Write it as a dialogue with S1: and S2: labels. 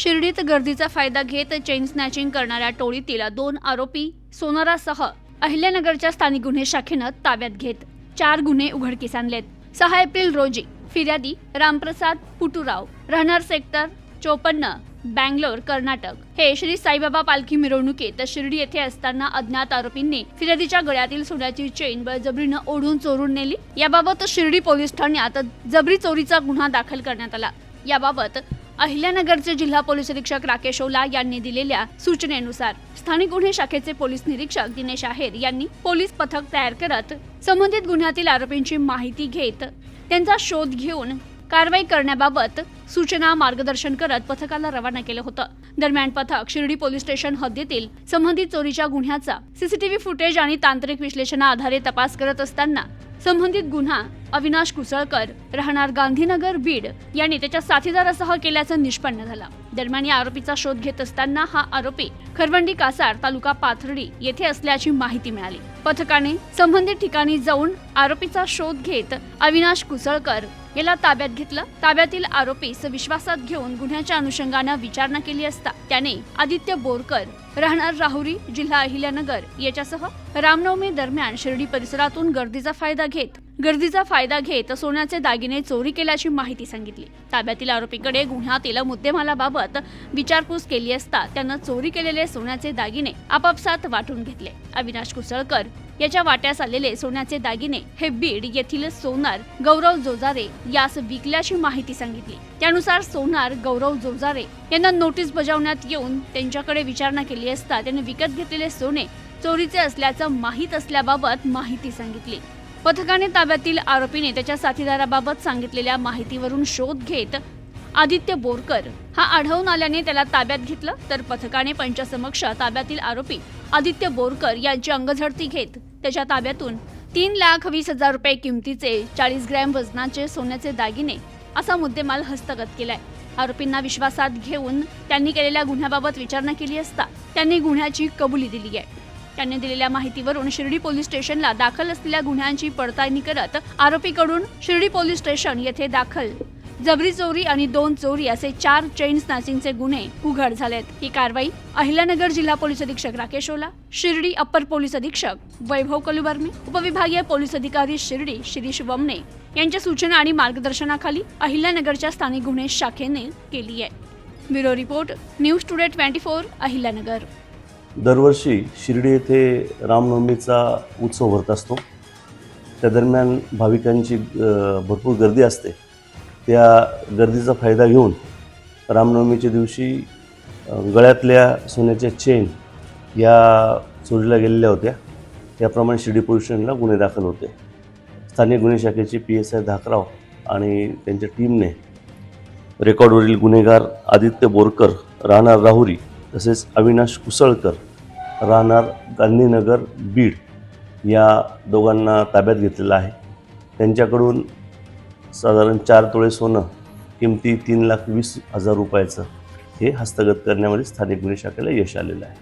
S1: शिर्डीत गर्दीचा फायदा घेत चेन स्नॅचिंग करणाऱ्या टोळीतील दोन आरोपी सोनारासह अहिल्यानगरच्या स्थानिक गुन्हे शाखेनं ताब्यात घेत. चार गुन्हे उघडकीस आणलेत. सहा एप्रिल रोजी फिर्यादी रामप्रसाद पुटुराव राहणार सेक्टर चोपन्न बँगलोर कर्नाटक. हे श्री साईबाबा पालखी मिरवणुकीत शिर्डी येथे असताना अज्ञात आरोपींनी फिर्यादीच्या गळ्यातील सोन्याची चेन बळजबरीनं ओढून चोरून नेली. याबाबत शिर्डी पोलीस ठाण्यात जबरी चोरीचा गुन्हा दाखल करण्यात आला. याबाबत अहिल्यानगरचे जिल्हा पोलीस अधीक्षक राकेश ओला यांनी दिलेल्या सूचनेनुसार स्थानिक गुन्हे शाखेचे पोलीस निरीक्षक दिनेश आहेर यांनी पोलीस पथक तयार करत संबंधित गुन्ह्यातील आरोपींची माहिती घेत त्यांचा शोध घेऊन कारवाई करण्याबाबत सूचना मार्गदर्शन करत पथकाला रवाना केलं होतं. दरम्यान पथक शिर्डी पोलीस स्टेशन हद्दीतील संबंधित चोरीच्या गुन्ह्याचा सीसीटीव्ही फुटेज आणि तांत्रिक विश्लेषणा आधारे तपास करत असताना संबंधित गुन्हा अविनाश कुसळकर राहणार गांधीनगर बीड यांनी त्याच्या साथीदारासह केल्याचं निष्पन्न झालं. दरम्यान या आरोपीचा शोध घेत असताना हा आरोपी खरवंडी कासार तालुका पाथर्डी येथे असल्याची माहिती मिळाली. पथकाने संबंधित ठिकाणी जाऊन आरोपीचा शोध घेत अविनाश कुसळकर याला ताब्यात घेतलं. ताब्यातील आरोपीस विश्वासात घेऊन गुन्ह्याच्या अनुषंगानं विचारणा केली असता त्याने आदित्य बोरकर राहणार राहुरी जिल्हा अहिल्यानगर याच्यासह रामनवमी दरम्यान शिर्डी परिसरातून गर्दीचा फायदा घेत गर्दीचा फायदा घेत सोन्याचे दागिने चोरी केल्याची माहिती सांगितली. ताब्यातील आरोपीकडे गुन्ह्यातील मुद्देमालाबाबत विचारपूस केली असता त्यानं चोरी केलेले सोन्याचे दागिने आपापसात वाटून घेतले. अविनाश कुसळकर याच्या वाट्यास आलेले सोन्याचे दागिने हे बीड येथील सोनार गौरव जोजारे यास विकल्याची माहिती सांगितली. त्यानुसार सोनार गौरव जोजारे यांना नोटीस बजावण्यात येऊन त्यांच्याकडे विचारणा केली असता त्यांनी विकत घेतलेले सोने चोरीचे असल्याचं माहीत असल्याबाबत माहिती सांगितली. पथकाने ताब्यातील आरोपीने त्याच्या साथीदाराबाबत सांगितलेल्या माहितीवरून शोध घेत आदित्य बोरकर हा आढळून आल्याने त्याला ताब्यात घेतलं. तर पथकाने पंचसमक्ष ताब्यातील आरोपी आदित्य बोरकर यांची अंगझडती घेत त्याच्या ताब्यातून तीन लाख वीस हजार रुपये किमतीचे चाळीस ग्रॅम वजनाचे सोन्याचे दागिने असा मुद्देमाल हस्तगत केलाय. आरोपींना विश्वासात घेऊन त्यांनी केलेल्या गुन्ह्याबाबत विचारणा केली असता त्यांनी गुन्ह्याची कबुली दिली आहे. त्यांनी दिलेल्या माहितीवरून शिर्डी पोलीस स्टेशनला दाखल असलेल्या गुन्ह्यांची पडताळणी करत आरोपीकडून शिर्डी पोलीस स्टेशन येथे दाखल. जबरी चोरी आणि दोन चोरी असे चार चेन स्नॅचिंगचे गुन्हे उघड झालेत. ही कारवाई अहिल्यानगर जिल्हा पोलीस अधीक्षक राकेश ओला शिर्डी अप्पर पोलीस अधीक्षक वैभव कलुबर्मे उपविभागीय पोलीस अधिकारी शिर्डी शिरीष वमने यांच्या सूचना आणि मार्गदर्शनाखाली अहिल्यानगरच्या स्थानिक गुन्हे शाखेने केली आहे. Bureau report news today twenty four Ahilyanagar.
S2: दरवर्षी शिर्डी येथे रामनवमीचा उत्सव भरत असतो. त्या दरम्यान भाविकांची भरपूर गर्दी असते. त्या गर्दीचा फायदा घेऊन रामनवमीच्या दिवशी गळ्यातल्या सोन्याच्या चेन या चोरीला गेलेल्या होत्या. त्याप्रमाणे शिर्डी पोलीस गुन्हे दाखल होते. स्थानिक गुन्हे शाखेचे पी एस आय धाकराव आणि त्यांच्या टीमने रेकॉर्डवरील गुन्हेगार आदित्य बोरकर राहणार राहुरी तसेच अविनाश कुसळकर राहणार गांधीनगर बीड या दोघांना ताब्यात घेतलेलं आहे. त्यांच्याकडून साधारण चार तोळे सोनं किमती तीन लाख वीस हजार रुपयाचं हे हस्तगत करण्यामध्ये स्थानिक गुन्हे शाखेला यश आलेलं आहे.